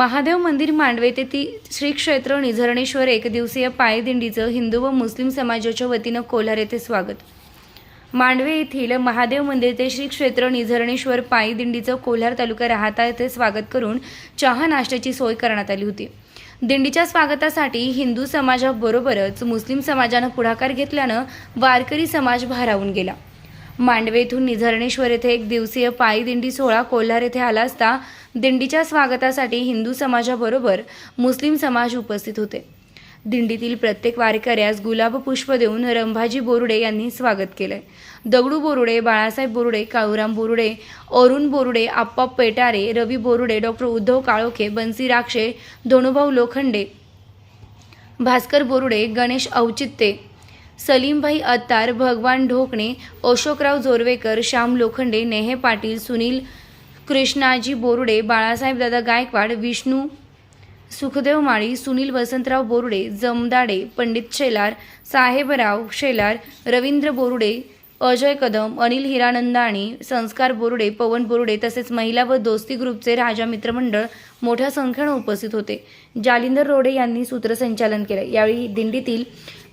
महादेव मंदिर मांडवे ते ती श्री क्षेत्र निझरणेश्वर एकदिवसीय पायदिंडीचं हिंदू व मुस्लिम समाजाच्या वतीनं कोल्हार येथे स्वागत. मांडवे येथील महादेव मंदिर ते श्री क्षेत्र निझरणेश्वर पायदिंडीचं कोल्हार तालुका राहता येथे स्वागत करून चहा नाश्त्याची सोय करण्यात आली होती. दिंडीच्या स्वागतासाठी हिंदू समाजाबरोबरच मुस्लिम समाजानं पुढाकार घेतल्यानं वारकरी समाज भारावून गेला. मांडवे येथून निझरणेश्वर येथे एक दिवसीय पायी दिंडी सोहळा कोल्हार येथे आला असता दिंडीच्या स्वागतासाठी हिंदू समाजाबरोबर मुस्लिम समाज उपस्थित होते. दिंडीतील प्रत्येक वारकऱ्यास गुलाब पुष्प देऊन रंभाजी बोरुडे यांनी स्वागत केलंय. दगडू बोरुडे बाळासाहेब बोरुडे काळूराम बोरुडे अरुण बोरुडे आप्पा पेटारे रवी बोरुडे डॉक्टर उद्धव काळोखे बन्सी राक्षे धोणूभाऊ लोखंडे भास्कर बोरुडे गणेश औचित्ये सलीमभाई अत्तार भगवान ढोकणे अशोकराव जोरवेकर श्याम लोखंडे नेहे पाटील सुनील कृष्णाजी बोरुडे बाळासाहेब दादा गायकवाड विष्णू सुखदेव माळी सुनील वसंतराव बोरुडे जमदाडे पंडित शेलार साहेबराव शेलार रवींद्र बोरुडे अजय कदम अनिल हिरानंदाणी संस्कार बोरुडे पवन बोरुडे तसेच महिला व दोस्ती ग्रुपचे राजा मित्रमंडळ मोठ्या संख्येनं उपस्थित होते. जालिंदर रोडे यांनी सूत्रसंचालन केले. यावेळी दिंडीतील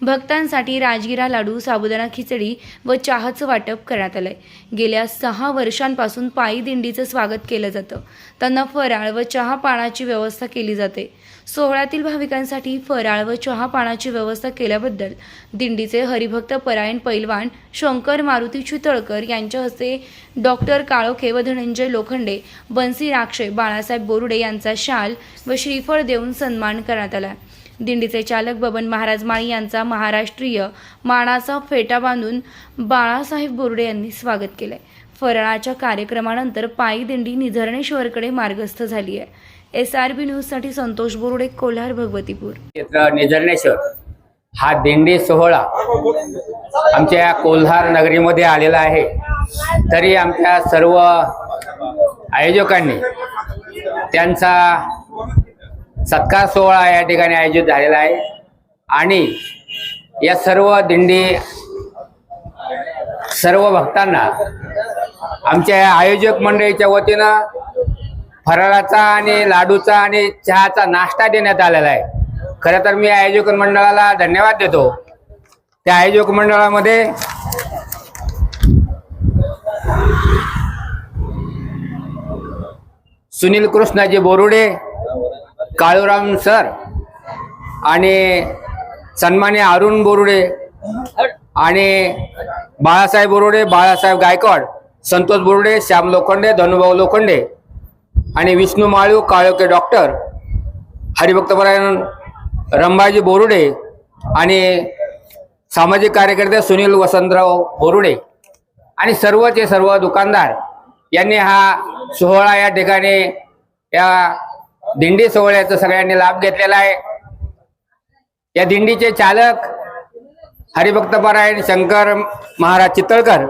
भक्तांसाठी राजगिरा लाडू साबुदाणा खिचडी व चहाचं वाटप करण्यात आलंय. गेल्या सहा वर्षांपासून पायी दिंडीचं स्वागत केलं जातं. त्यांना फराळ व चहा पाण्याची व्यवस्था केली जाते. सोहळ्यातील भाविकांसाठी फराळ व चहा पाण्याची व्यवस्था केल्याबद्दल दिंडीचे हरिभक्त परायण पैलवान शंकर मारुती चितळकर यांच्या हस्ते डॉक्टर काळोखे व धनंजय लोखंडे बन्सी राक्षे बाळासाहेब बोरुडे यांचा शाल व श्रीफळ देऊन सन्मान करण्यात आला. दिंडीचे चालक बबन महाराज माळी यांचा महाराष्ट्रीय मानाचा फेटा बांधून बाळासाहेब बोर्डे यांनी स्वागत केलंय. फराळाच्या कार्यक्रमानंतर पायी दिंडी निधरणेश्वरकडे मार्गस्थ झाली आहे एस आर बी न्यूजसाठी संतोष बोरुडे कोल्हार भगवतीपूर. क्षेत्र निझरणेश्वर हा दिंडी सोहळा आमच्या या कोल्हार नगरीमध्ये आलेला आहे. तरी आमच्या सर्व आयोजकांनी त्यांचा सत्कार सोहळा या ठिकाणी आयोजित झालेला आहे. आणि या सर्व दिंडी सर्व भक्तांना आमच्या या आयोजक मंडळीच्या वतीनं फराळाचा आणि लाडूचा आणि चहाचा नाश्ता देण्यात आलेला आहे. खरं तर मी आयोजक मंडळाला धन्यवाद देतो. त्या आयोजक मंडळामध्ये सुनील कृष्णाजी बोरुडे काळूराम सर आणि सन्मान्य अरुण बोरुडे आणि बाळासाहेब बोरुडे बाळासाहेब गायकवाड संतोष बोरुडे श्याम लोखंडे धनुभाऊ लोखंडे आणि विष्णू माळू काळोके डॉक्टर हरिभक्तपरायण रंभाजी बोरुडे आणि सामाजिक कार्यकर्ते सुनील वसंतराव बोरुडे आणि सर्वचे सर्व दुकानदार यांनी हा सोहळा या ठिकाणी या दिंडी सोहळ्याचा सगळ्यांनी लाभ घेतलेला आहे. या दिंडीचे चालक हरिभक्तपरायण शंकर महाराज चितळकर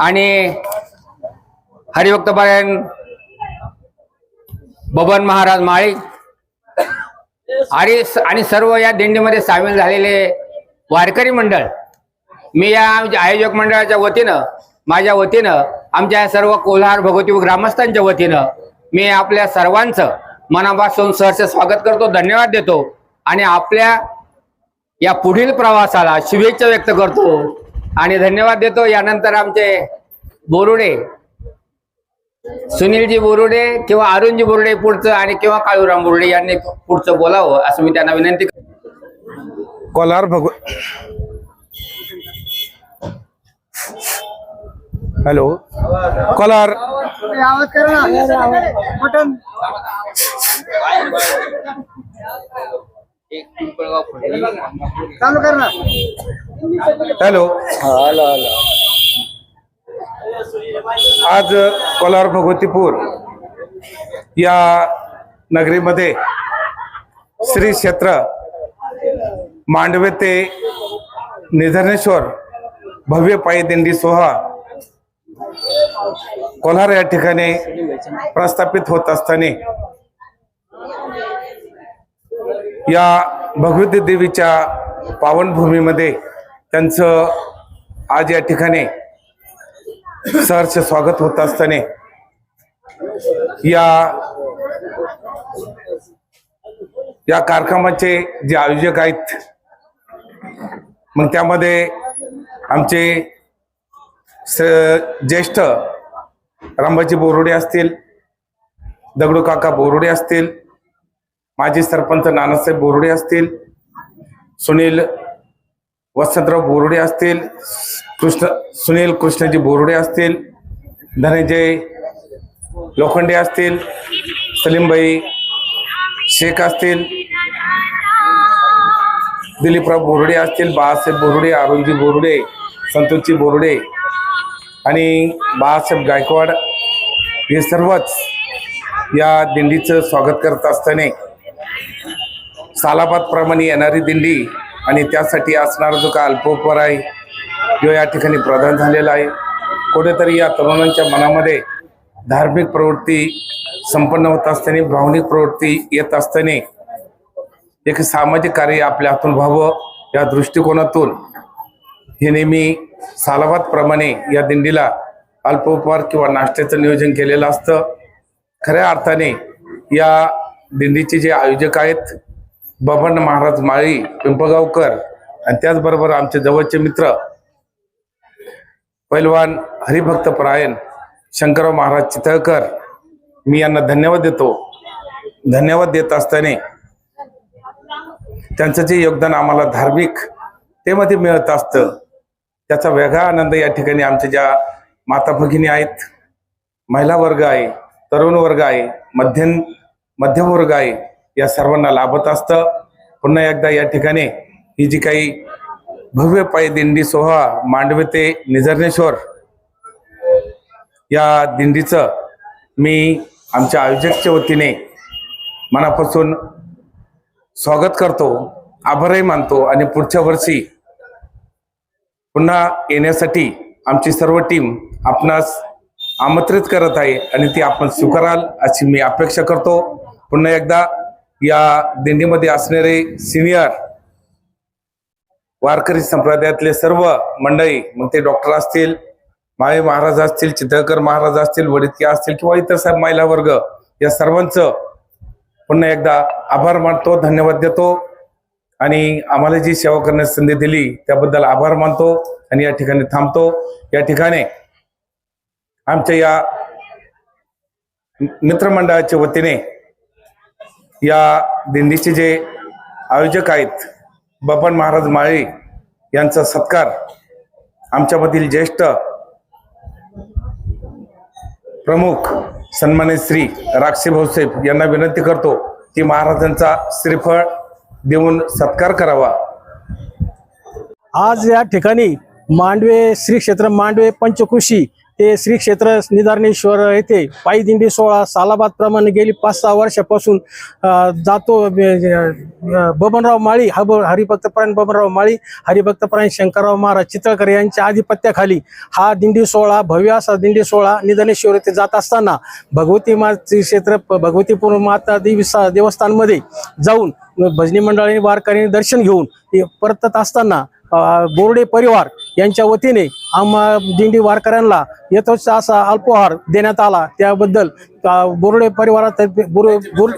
आणि हरिभक्तपरायण बबन महाराज माळी. आणि आणि सर्व या दिंडीमध्ये सामील झालेले वारकरी मंडळ. मी या आयोजक मंडळाच्या वतीनं माझ्या वतीनं आमच्या सर्व कोल्हार भगवती ग्रामस्थांच्या वतीनं मी आपल्या सर्वांचं मनापासून सहर्ष स्वागत करतो धन्यवाद देतो आणि आपल्या या पुढील प्रवासाला शुभेच्छा व्यक्त करतो. आणि धन्यवाद देतो. यानंतर आमचे बोरुडे सुनीलजी बोरुडे किंवा अरुणजी बोरुडे पुढचं आणि किंवा काळूराम बोरुडे यांनी पुढचं बोलावं असं मी त्यांना विनंती करतो. कोलार भगव हॅलो. कोलार. हॅलो. आज कोलार भगवतीपूर या नगरीमध्ये श्री क्षेत्र मांडवे ते निधनेश्वर भव्य पायी दिंडी सोहळा कोल्हार या ठिकाणी प्रस्थापित होत असताना या भगवती देवीच्या पावनभूमीमध्ये त्यांचं आज या ठिकाणी सहर्ष स्वागत होत असताना या या कार्यक्रमाचे जे आयोजक आहेत मग त्यामध्ये आमचे स- ज्येष्ठ रामबाजी बोरुडे असतील दगडू काका बोरुडे असतील माजी सरपंच नानासाहेब बोरुडे असतील सुनील वसंतराव बोरुडे असतील कृष्ण सुनील कृष्णजी बोरुडे असतील धनंजय लोखंडे असतील सलीमबाई शेख असतील दिलीपराव बोरडे असतील बाळासाहेब बोरुडे अरुणजी बोरुडे संतोषजी बोरुडे आणि बाळासाहेब गायकवाड हे सर्वच या दिंडीचं स्वागत करत असताना सालाबादप्रमाणे येणारी दिंडी आणि त्यासाठी असणारा जो का अल्पोपहार आहे जो या ठिकाणी प्रदान झालेला आहे कुठेतरी या तरुणांच्या मनामध्ये धार्मिक प्रवृत्ती संपन्न होत असताना भावनिक प्रवृत्ती येत असताना एक सामाजिक कार्य आपल्या हातून व्हावं या दृष्टिकोनातून हे नेहमी सालाबादप्रमाणे या दिंडीला अल्पोपहार किंवा नाश्त्याचं नियोजन केलेलं असतं. खऱ्या अर्थाने या दिंडीचे जे आयोजक आहेत बबन महाराज माळी पिंपगावकर आणि त्याचबरोबर आमचे जवळचे मित्र पैलवान हरिभक्त परायण शंकरराव महाराज चितळकर मी यांना धन्यवाद देतो. धन्यवाद देत असताना त्यांचं जे योगदान आम्हाला धार्मिक ते मध्ये मिळत असतं त्याचा वेगळा आनंद या ठिकाणी आमच्या ज्या माता भगिनी आहेत महिला वर्ग आहे तरुण वर्ग आहे मध्यम मध्यम वर्ग आहे या सर्वांना लाभत असतं. पुन्हा एकदा या ठिकाणी ही जी काही भव्य पायी दिंडी सोहळा मांडवे ते निझर्णेश्वर या दिंडीचं मी आमच्या आयोजकच्या वतीने मनापासून स्वागत करतो आभारही मानतो आणि पुढच्या वर्षी पुन्हा येण्यासाठी आमची सर्व टीम आपणास आमंत्रित करत आहे आणि ती आपण स्वीकाराल अशी मी अपेक्षा करतो. पुन्हा एकदा या दिंडीमध्ये असणारे सिनियर वारकरी संप्रदायातले सर्व मंडळी मग ते डॉक्टर असतील माळे महाराज असतील चितळकर महाराज असतील वडितके असतील किंवा इतर साहेब महिला वर्ग या सर्वांचं पुन्हा एकदा आभार मानतो धन्यवाद देतो आणि आम्हाला जी सेवा करण्याची संधी दिली त्याबद्दल आभार मानतो आणि या ठिकाणी थांबतो. या ठिकाणी आमच्या या मित्रमंडळाच्या वतीने या दिंडीचे जे आयोजक आहेत बबन महाराज माळी यांचा सत्कार आमच्यामधील ज्येष्ठ प्रमुख सन्मानित श्री राक्षी भाऊसाहेब यांना विनंती करतो की महाराजांचा श्रीफळ देऊन सत्कार करावा. आज या ठिकाणी मांडवे श्री क्षेत्र मांडवे पंचकृषी ते श्री क्षेत्र निधारणेश्वर येथे पायी दिंडी सोहळा सालाबाद प्रमाणे गेली पाच सहा वर्षापासून जातो बबनराव माळी हब हरिभक्तपरायण बबनराव माळी हरिभक्तपरायण शंकरराव महाराज चितळकर यांच्या आधिपत्याखाली हा दिंडी सोहळा भव्य असा दिंडी सोहळा निधनेश्वर येथे जात असताना भगवती माते क्षेत्र भगवतीपूर माता देवी सा- देवस्थानमध्ये जाऊन भजनी मंडळाने वारकऱ्यांनी दर्शन घेऊन परतत असताना बोर्डे परिवार यांच्या वतीने आम्हा दिंडी वारकऱ्यांना येतोच असा अल्पोहार देण्यात आला. त्याबद्दल बोर्डे परिवारातर्फे बोर्डे बुर,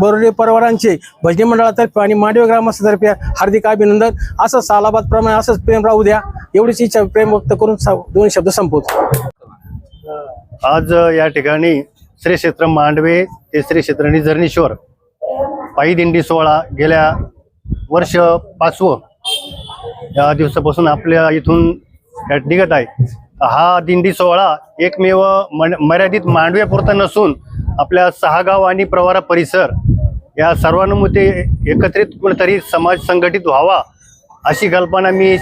बोर्डे परिवारांचे भजनी मंडळातर्फे आणि मांडवे ग्रामस्थातर्फे हार्दिक अभिनंदन. असं सालाबाद प्रमाणे असंच प्रेम राहू द्या. एवढीच इच्छा प्रेम व्यक्त करून दोन शब्द संपवतो. आज या ठिकाणी श्री क्षेत्र मांडवे ते श्री क्षेत्र निझर्णेश्वर पायी दिंडी सोहळा गेल्या वर्ष पाचवं या दिवसापासून आपल्या इथून निघत आहे. हा दिंडी सोहळा एकमेव मन- मर्यादित मांडव्यापुरता नसून आपल्या सहागाव आणि प्रवारा परिसर या सर्वानुमते एकत्रित कुठेतरी समाज संघटित व्हावा अशी कल्पना मी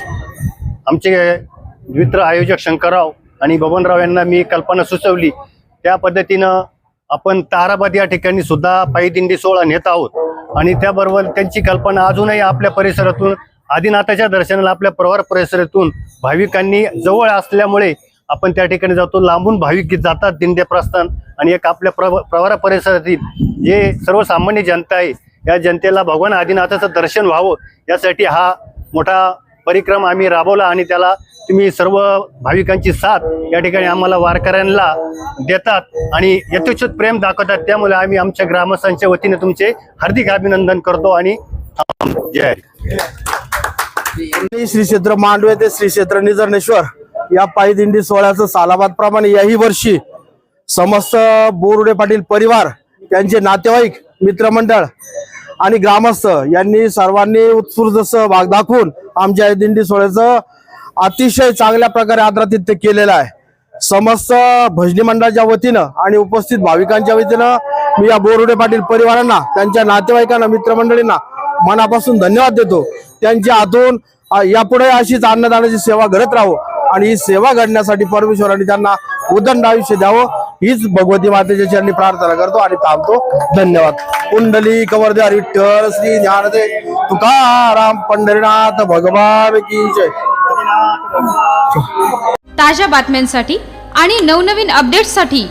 आमचे मित्र आयोजक शंकरराव आणि बबनराव यांना मी कल्पना सुचवली. त्या पद्धतीनं आपण ताराबाद या ठिकाणी सुद्धा पायी दिंडी सोहळा नेत आहोत आणि त्याबरोबर त्यांची कल्पना अजूनही आपल्या परिसरातून आदिनाथाच्या दर्शनाला आपल्या प्रवार परिसरातून भाविकांनी जवळ असल्यामुळे आपण त्या ठिकाणी जातो. लांबून भाविक जातात दिंड्या प्रस्थान आणि एक आपल्या प्रव प्रवारा परिसरातील जे सर्वसामान्य जनता आहे या जनतेला भगवान आदिनाथाचं दर्शन व्हावं यासाठी हा मोठा परिक्रम आम्ही राबवला आणि त्याला तुम्ही सर्व भाविकांची साथ या ठिकाणी आम्हाला वारकऱ्यांना देतात आणि यथोचित प्रेम दाखवतात. त्यामुळे आम्ही आमच्या ग्रामस्थांच्या वतीने तुमचे हार्दिक अभिनंदन करतो आणि जय हरी. श्री क्षेत्र मांडवे ते श्री क्षेत्र निजर्णेश्वर या पायी दिंडी सोहळ्याचं सालाबाद प्रमाणे याही वर्षी समस्त बोरुडे पाटील परिवार त्यांचे नातेवाईक मित्रमंडळ आणि ग्रामस्थ यांनी सर्वांनी उत्स्फूर्त सहभाग दाखवून आमच्या या दिंडी सोहळ्याचं अतिशय चांगल्या प्रकारे आदरातिथ्य केलेलं आहे समस्त भजनी मंडळाच्या वतीनं आणि उपस्थित भाविकांच्या वतीनं मी या बोरुडे पाटील परिवारांना त्यांच्या नातेवाईकांना मित्रमंडळींना मनापासून धन्यवाद देतो त्यांच्या हातून यापुढे अशीच अन्नदानाची सेवा घडत राहो आणि ही सेवा घडण्यासाठी परमेश्वरांनी त्यांना उदंड आयुष्य द्यावं हीच भगवती मातेच्या चरणी प्रार्थना करतो आणि थांबतो. धन्यवाद. कुंडली कवरद्वार विठ्ठल श्री ज्ञानदे तुकाराम पंढरीनाथ भगवान की जय. ताज्या बातम्यांसाठी आणि नवनवीन अपडेट्ससाठी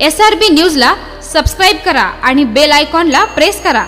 एस आर बी न्यूजला सबस्क्राईब करा आणि बेल आयकॉनला प्रेस करा.